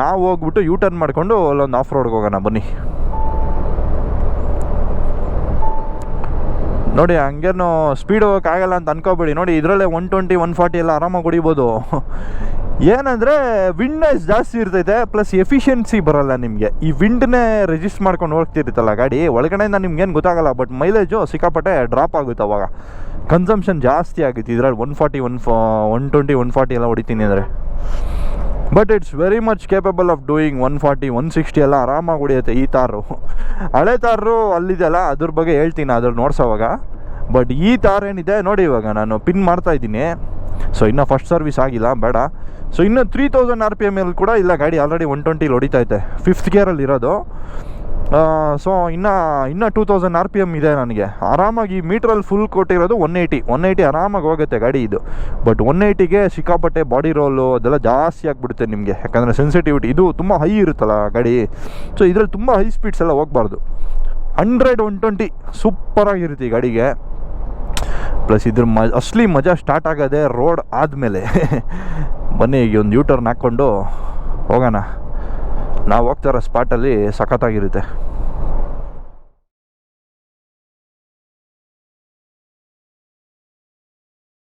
Speaker 1: ನಾವು ಹೋಗ್ಬಿಟ್ಟು ಯೂ ಟರ್ನ್ ಮಾಡಿಕೊಂಡು ಅಲ್ಲೊಂದು ಆಫ್ ರೋಡ್ಗೆ ಹೋಗೋಣ, ಬನ್ನಿ. ನೋಡಿ, ಹಂಗೇನು ಸ್ಪೀಡ್ ಹೋಗೋಕ್ಕಾಗಲ್ಲ ಅಂತ ಅನ್ಕೋಬೇಡಿ. ನೋಡಿ, ಇದರಲ್ಲೇ ಒನ್ ಟ್ವೆಂಟಿ ಒನ್ ಫಾರ್ಟಿ ಎಲ್ಲ ಆರಾಮಾಗಿ ಹೊಡಿಬೋದು ಏನಂದರೆ ವಿಂಡ್ನೆಸ್ ಜಾಸ್ತಿ ಇರ್ತೈತೆ ಪ್ಲಸ್ ಎಫಿಷಿಯನ್ಸಿ ಬರಲ್ಲ ನಿಮಗೆ. ಈ ವಿಂಡ್ನೇ ರಿಜಿಸ್ಟ್ ಮಾಡ್ಕೊಂಡು ಹೋಗ್ತಿರ್ತಲ್ಲ ಗಾಡಿ, ಒಳಗಡೆಯಿಂದ ನಿಮ್ಗೇನು ಗೊತ್ತಾಗಲ್ಲ ಬಟ್ ಮೈಲೇಜು ಸಿಕ್ಕಾಪಟ್ಟೆ ಡ್ರಾಪ್ ಆಗುತ್ತೆ ಅವಾಗ. ಕನ್ಸಂಪ್ಷನ್ ಜಾಸ್ತಿ ಆಗುತ್ತೆ, ಇದರಲ್ಲಿ ಒನ್ ಫಾರ್ಟಿ ಒನ್ ಫಾ ಒನ್ ಟ್ವೆಂಟಿ ಒನ್ ಫಾರ್ಟಿ ಎಲ್ಲ ಹೊಡಿತೀನಿ ಅಂದರೆ. But it's very much capable of doing one forty one sixty ಎಲ್ಲ ಆರಾಮಾಗಿ ಹೊಡಿಯುತ್ತೆ ಈ ತಾರು. ಹಳೆ ತಾರು ಅಲ್ಲಿದೆಯಲ್ಲ, ಅದ್ರ ಬಗ್ಗೆ ಹೇಳ್ತೀನಿ ಅದ್ರ ನೋಡ್ಸೋವಾಗ ಬಟ್ ಈ ತಾರೇನಿದೆ ನೋಡಿ ಇವಾಗ ನಾನು ಪಿನ್ ಮಾಡ್ತಾ ಇದ್ದೀನಿ. ಸೊ ಇನ್ನೂ ಫಸ್ಟ್ ಸರ್ವಿಸ್ ಆಗಿಲ್ಲ, ಬೇಡ. ಸೊ ಇನ್ನು three thousand R P M ಎಲ್ಲಿ ಕೂಡ ಇಲ್ಲ ಗಾಡಿ. ಆಲ್ರೆಡಿ ಒನ್ ಟ್ವೆಂಟಿಲಿ ಹೊಡಿತಾ ಐತೆ ಫಿಫ್ತ್ ಗೇರಲ್ಲಿ ಇರೋದು. ಸೊ ಇನ್ನು, ಇನ್ನೂ two thousand R P M ಇದೆ ನನಗೆ. ಆರಾಮಾಗಿ ಮೀಟ್ರಲ್ಲಿ ಫುಲ್ ಕೊಟ್ಟಿರೋದು ಒನ್ ಏಯ್ಟಿ ಒನ್ ಏಯ್ಟಿ ಆರಾಮಾಗಿ ಹೋಗುತ್ತೆ ಗಾಡಿ ಇದು. ಬಟ್ ಒನ್ ಏಯ್ಟಿಗೆ ಸಿಕ್ಕಾಪಟ್ಟೆ ಬಾಡಿ ರೋಲು ಅದೆಲ್ಲ ಜಾಸ್ತಿ ಆಗಿಬಿಡುತ್ತೆ ನಿಮಗೆ. ಯಾಕಂದರೆ ಸೆನ್ಸಿಟಿವಿಟಿ ಇದು ತುಂಬ ಹೈ ಇರುತ್ತಲ್ಲ ಗಾಡಿ. ಸೊ ಇದರಲ್ಲಿ ತುಂಬ ಹೈ ಸ್ಪೀಡ್ಸ್ ಎಲ್ಲ ಹೋಗಬಾರ್ದು. ಹಂಡ್ರೆಡ್ ಒನ್ ಟ್ವೆಂಟಿ ಸೂಪರಾಗಿರುತ್ತೆ ಈ ಗಾಡಿಗೆ. ಪ್ಲಸ್ ಇದ್ರ ಮ, ಅಸ್ಲಿ ಮಜಾ ಸ್ಟಾರ್ಟ್ ಆಗೋದೆ ರೋಡ್ ಆದಮೇಲೆ. ಬನ್ನಿ ಈಗ ಒಂದು ಯೂ ಟರ್ನ್ ಹಾಕ್ಕೊಂಡು ಹೋಗೋಣ. ನಾವು ಹೋಗ್ತಾರೋ ಸ್ಪಾಟಲ್ಲಿ ಸಖತ್ತಾಗಿರುತ್ತೆ.